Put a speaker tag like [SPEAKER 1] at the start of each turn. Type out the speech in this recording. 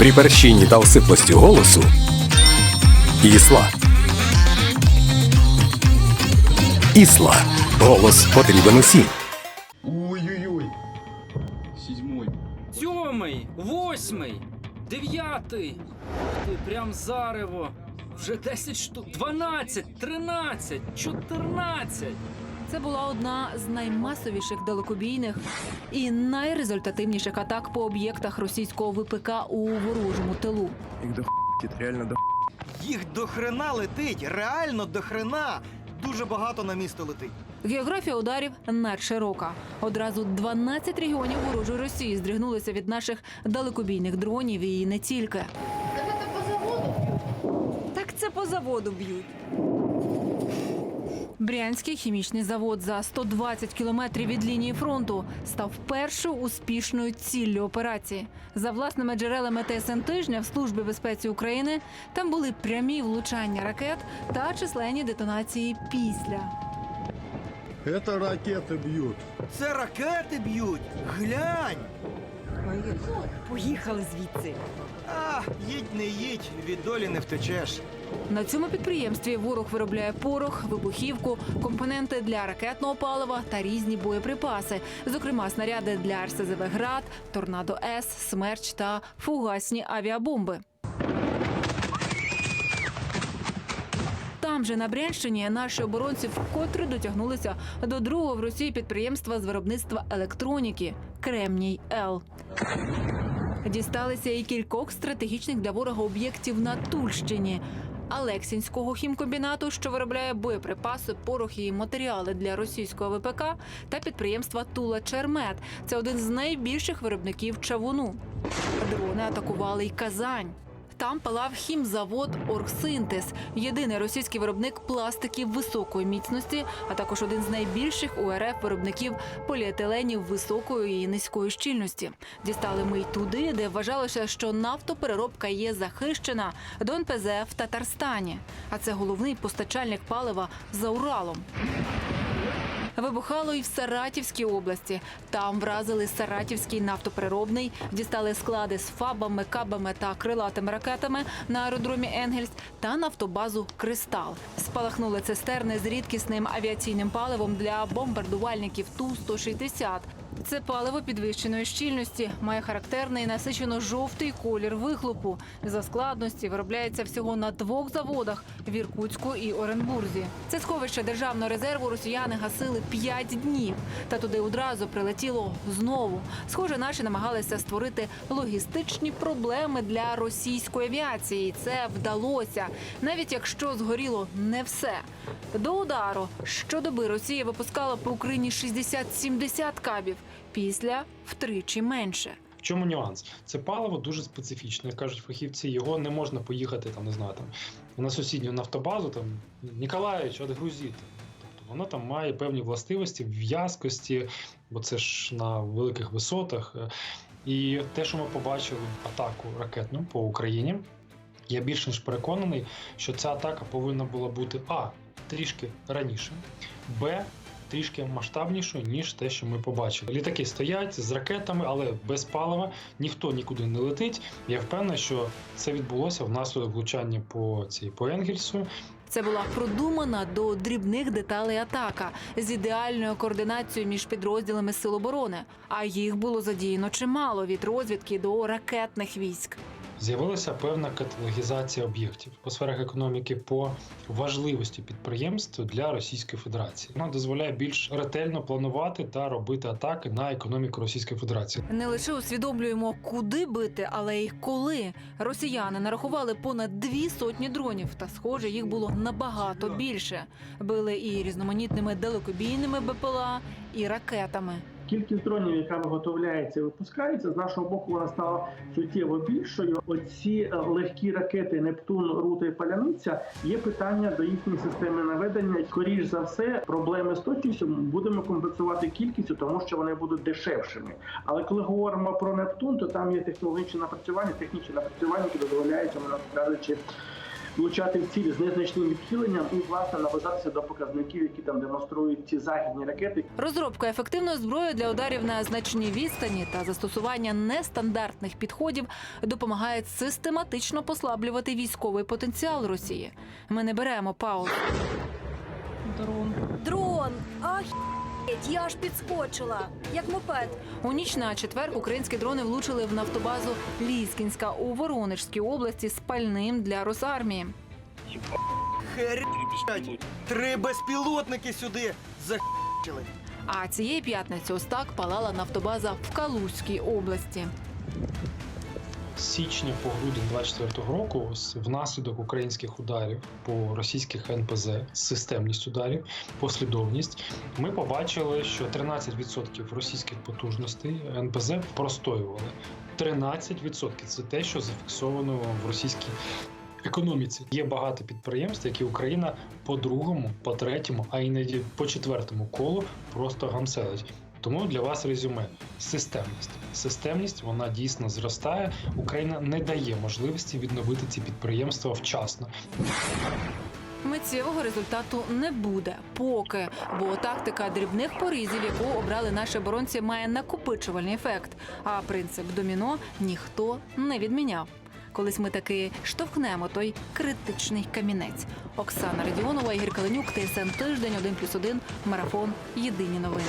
[SPEAKER 1] При перщині та осиплості голосу Ісла. Ісла. Голос потрібен усім.
[SPEAKER 2] Ой-ой-ой.
[SPEAKER 3] Седьмой.
[SPEAKER 4] Сьомий, восьмий, дев'ятий. Ти прям зарево. Вже 10 штук, 12, 13, 14.
[SPEAKER 5] Це була одна з наймасовіших далекобійних і найрезультативніших атак по об'єктах російського ВПК у ворожому тилу.
[SPEAKER 2] Їх до хіт, реально до
[SPEAKER 6] Їх до хрена летить, реально до хрена. Дуже багато на місто летить.
[SPEAKER 5] Географія ударів надширока. Одразу 12 регіонів ворожої Росії здригнулися від наших далекобійних дронів і не тільки. Так це по заводу б'ють. Брянський хімічний завод за 120 кілометрів від лінії фронту став першою успішною ціллю операції. За власними джерелами ТСН тижня в службі безпеці України там були прямі влучання ракет та численні детонації після.
[SPEAKER 7] Это ракеты бьют.
[SPEAKER 6] Це ракети б'ють. Глянь.
[SPEAKER 5] Поїхали звідси.
[SPEAKER 6] А, їдь не їдь, від долі не втечеш.
[SPEAKER 5] На цьому підприємстві ворог виробляє порох, вибухівку, компоненти для ракетного палива та різні боєприпаси, зокрема снаряди для РСЗВ «Град», Торнадо С, Смерч та фугасні авіабомби. Там же на Брянщині наші оборонці вкотре дотягнулися до другого в Росії підприємства з виробництва електроніки Кремній Л. Дісталися і кількох стратегічних для ворога об'єктів на Тульщині. Алексінського хімкомбінату, що виробляє боєприпаси, порох і матеріали для російського ВПК, та підприємства Тула Чермет. Це один з найбільших виробників чавуну. Дрони атакували й Казань. Там палав хімзавод Оргсинтез, єдиний російський виробник пластиків високої міцності, а також один з найбільших у РФ виробників поліетиленів високої і низької щільності. Дістали ми й туди, де вважалося, що нафтопереробка є захищена до НПЗ в Татарстані. А це головний постачальник палива за Уралом. Вибухало і в Саратівській області. Там вразили Саратівський нафтопереробний, дістали склади з фабами, кабами та крилатими ракетами на аеродромі Енгельс та нафтобазу Кристал. Спалахнули цистерни з рідкісним авіаційним паливом для бомбардувальників Ту-160. Це паливо підвищеної щільності, має характерний насичено жовтий колір вихлопу. За складності виробляється всього на двох заводах в Іркутську і Оренбурзі. Це сховище державного резерву росіяни гасили п'ять днів. Та туди одразу прилетіло знову. Схоже, наші намагалися створити логістичні проблеми для російської авіації. Це вдалося, навіть якщо згоріло не все. До удару щодоби Росія випускала по Україні 60-70 кабів. Після втричі менше.
[SPEAKER 8] В чому нюанс? Це паливо дуже специфічне, кажуть фахівці. Його не можна поїхати там, не знаю, там на сусідню нафтобазу, там Ніколаївич, відгрузити. Тобто воно там має певні властивості, в'язкості, бо це ж на великих висотах. І те, що ми побачили атаку ракетну по Україні, я більш ніж переконаний, що ця атака повинна була бути а трішки раніше, б трішки масштабнішою, ніж те, що ми побачили. Літаки стоять з ракетами, але без палива ніхто нікуди не летить. Я впевнений, що це відбулося внаслідок влучання по цій по Енгельсу.
[SPEAKER 5] Це була продумана до дрібних деталей атака з ідеальною координацією між підрозділами сил оборони. А їх було задіяно чимало від розвідки до ракетних військ.
[SPEAKER 8] З'явилася певна каталогізація об'єктів по сферах економіки по важливості підприємств для Російської Федерації. Вона дозволяє більш ретельно планувати та робити атаки на економіку Російської Федерації.
[SPEAKER 5] Не лише усвідомлюємо, куди бити, але й коли. Росіяни нарахували понад дві сотні дронів, та схоже, їх було набагато більше. Били і різноманітними далекобійними БПЛА, і ракетами.
[SPEAKER 9] Кількість дронів, яка виготовляється і випускається, з нашого боку вона стала суттєво більшою. Оці е, легкі ракети Нептун, Рута і Паляниця є питання до їхньої системи наведення. Скоріш за все, проблеми з точністю будемо компенсувати кількістю, тому що вони будуть дешевшими. Але коли говоримо про Нептун, то там є технологічні напрацювання, технічні напрацювання, які дозволяють, мовно кажучи, влучати в цілі з незначним відхиленням і власне наближатися до показників, які там демонструють ці західні ракети.
[SPEAKER 5] Розробка ефективної зброї для ударів на значній відстані та застосування нестандартних підходів допомагає систематично послаблювати військовий потенціал Росії. Ми не беремо пауз.
[SPEAKER 10] Дрон! Ахіть, я аж підскочила, як мопед.
[SPEAKER 5] У ніч на четвер українські дрони влучили в нафтобазу Ліскінська у Воронежській області з пальним для Росармії.
[SPEAKER 6] Три безпілотники сюди захищили.
[SPEAKER 5] А цієї п'ятниці ось так палала нафтобаза в Калузькій області.
[SPEAKER 8] Січня по грудень 24-го року внаслідок українських ударів по російських НПЗ, системність ударів, послідовність, ми побачили, що 13% російських потужностей НПЗ простоювали. 13% – це те, що зафіксовано в російській економіці. Є багато підприємств, які Україна по другому, по третьому, а іноді по четвертому колу просто гамселить. Тому для вас резюме системність. Системність вона дійсно зростає. Україна не дає можливості відновити ці підприємства вчасно.
[SPEAKER 5] Миттєвого результату не буде поки, бо тактика дрібних порізів, яку обрали наші оборонці, має накопичувальний ефект. А принцип доміно ніхто не відміняв. Колись ми таки штовхнемо той критичний камінець. Оксана Радіонова, Ігор Каленюк, ТСН Тиждень, 1+,1, Марафон. Єдині новини.